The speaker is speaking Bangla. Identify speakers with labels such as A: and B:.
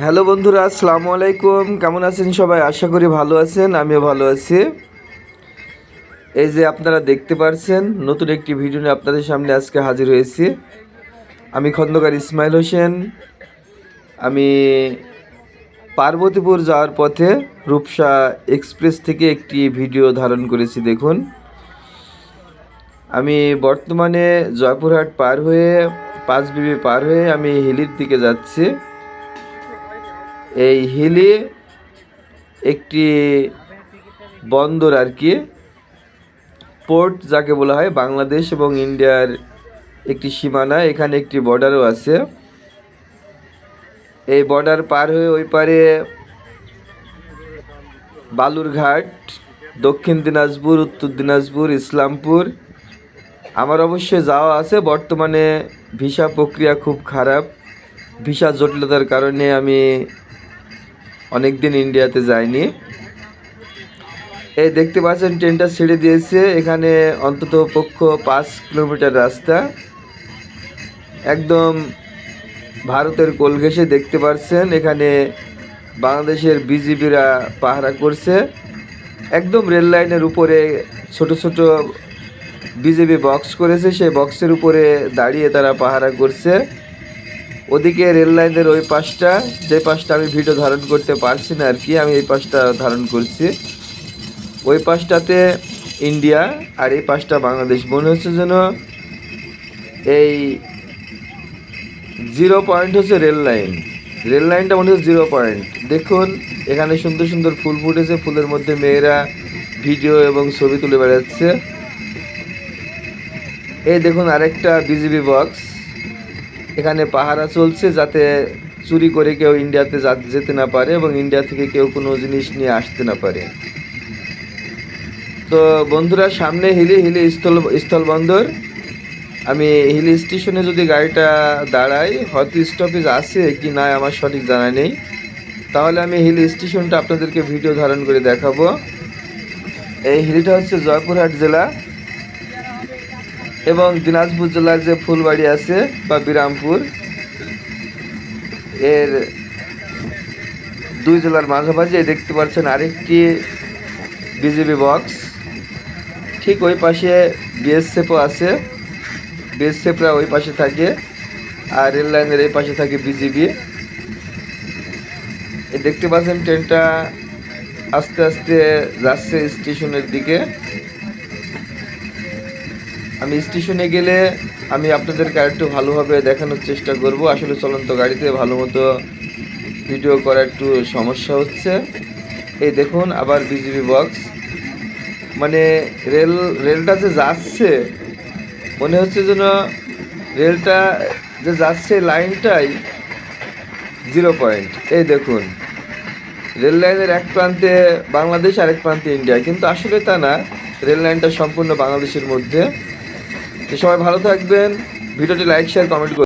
A: হ্যালো বন্ধুরা, আসসালামু আলাইকুম। কেমন আছেন সবাই? আশা করি ভালো আছেন, আমিও ভালো আছি। এই যে আপনারা দেখতে পারছেন, নতুন একটি ভিডিও নিয়ে আপনাদের সামনে আজকে হাজির হয়েছি। আমি খন্দকার ইসমাইল হোসেন। আমি পার্বতীপুর যাওয়ার পথে রূপসা এক্সপ্রেস থেকে একটি ভিডিও ধারণ করেছি, দেখুন। আমি বর্তমানে জয়পুরহাট পার হয়ে, পাঁচবিবি পার হয়ে আমি হিলির দিকে যাচ্ছি। এই হিলি একটি বন্দর আর কি পোর্ট যাকে বলা হয়, বাংলাদেশ এবং ইন্ডিয়ার একটি সীমানা, এখানে একটি বর্ডারও আছে। এই বর্ডার পার হয়ে ওই পারে বালুরঘাট, দক্ষিণ দিনাজপুর, উত্তর দিনাজপুর, ইসলামপুর। আমার অবশ্যই যাওয়া আছে, বর্তমানে ভিসা প্রক্রিয়া খুব খারাপ। ভিসা জটিলতার কারণে আমি অনেক দিন ইন্ডিয়াতে যাইনি এই দেখতে পাচ্ছেন, ট্রেনটা ছেড়ে দিয়েছে। এখানে অন্তত পক্ষ পাঁচ কিলোমিটার রাস্তা। একদম ভারতের কোল ঘেঁষে দেখতে পাচ্ছেন, এখানে বাংলাদেশের বিজিবিরা পাহারা করছে। একদম রেল লাইনের উপরে ছোট ছোট বিজেপি বক্স করেছে। সেই বক্সের উপরে দাঁড়িয়ে তারা পাহারা করছে। ওদিকে রেল লাইনের ওই পাশটা, যে পাশটা আমি ভিডিও ধারণ করতে পারছি না আর কি, আমি এই পাশটা ধারণ করছি। ওই পাশটাতে ইন্ডিয়া আর এই পাশটা বাংলাদেশ। মনে হচ্ছে যেন এই জিরো পয়েন্ট হচ্ছে রেল লাইন। রেল লাইনটা মনে হচ্ছে জিরো পয়েন্ট। দেখুন, এখানে সুন্দর সুন্দর ফুল ফুটেছে, ফুলের মধ্যে মেয়েরা ভিডিও এবং ছবি তুলে বেড়াচ্ছে। এই দেখুন আরেকটা বিজিবি বক্স। এখানে পাহারা চলছে যাতে চুরি করে কেউ ইন্ডিয়াতে যেতে না পারে এবং ইন্ডিয়া থেকে কেউ কোনো জিনিস নিয়ে আসতে না পারে। তো বন্ধুরা, সামনে হিলি হিলি স্থল স্থলবন্দর। আমি হিলি স্টেশনে যদি গাড়িটা দাঁড়াই, হয়তো স্টপেজ আছে কি না আমার সঠিক জানা নেই। তাহলে আমি হিলি স্টেশনটা আপনাদেরকে ভিডিও ধারণ করে দেখাবো। এই হিলিটা হচ্ছে জয়পুরহাট জেলা। এবং দিনাজপুর জেলার যে ফুলবাড়ি আছে বা বিরামপুর, এর দুই জেলার মাঝামাঝি দেখতে পাচ্ছেন আরেকটি বিজেপি বক্স। ঠিক ওই পাশে বিএসএফও আছে। বিএসএফরা ওই পাশে থাকে আর রেল লাইনের এই পাশে থাকে বিজিবি। দেখতে পাচ্ছেন ট্রেনটা আস্তে আস্তে যাচ্ছে স্টেশনের দিকে। আমি স্টেশনে গেলে আমি আপনাদেরকে আরেকটু ভালোভাবে দেখানোর চেষ্টা করব। আসলে চলন্ত গাড়িতে ভালো মতো ভিডিও করা একটু সমস্যা হচ্ছে। এই দেখুন, আবার বিজিবি বক্স মানে রেল, রেলটা যে যাচ্ছে, মনে হচ্ছে যেন রেলটা যে যাচ্ছে লাইনটাই জিরো পয়েন্ট এই দেখুন, রেল লাইনের এক প্রান্তে বাংলাদেশ, আরেক প্রান্তে ইন্ডিয়া। কিন্তু আসলে তা না, রেল লাইনটা সম্পূর্ণ বাংলাদেশের মধ্যে। সবাই ভালো থাকবেন ভিডিওটি লাইক শেয়ার কমেন্ট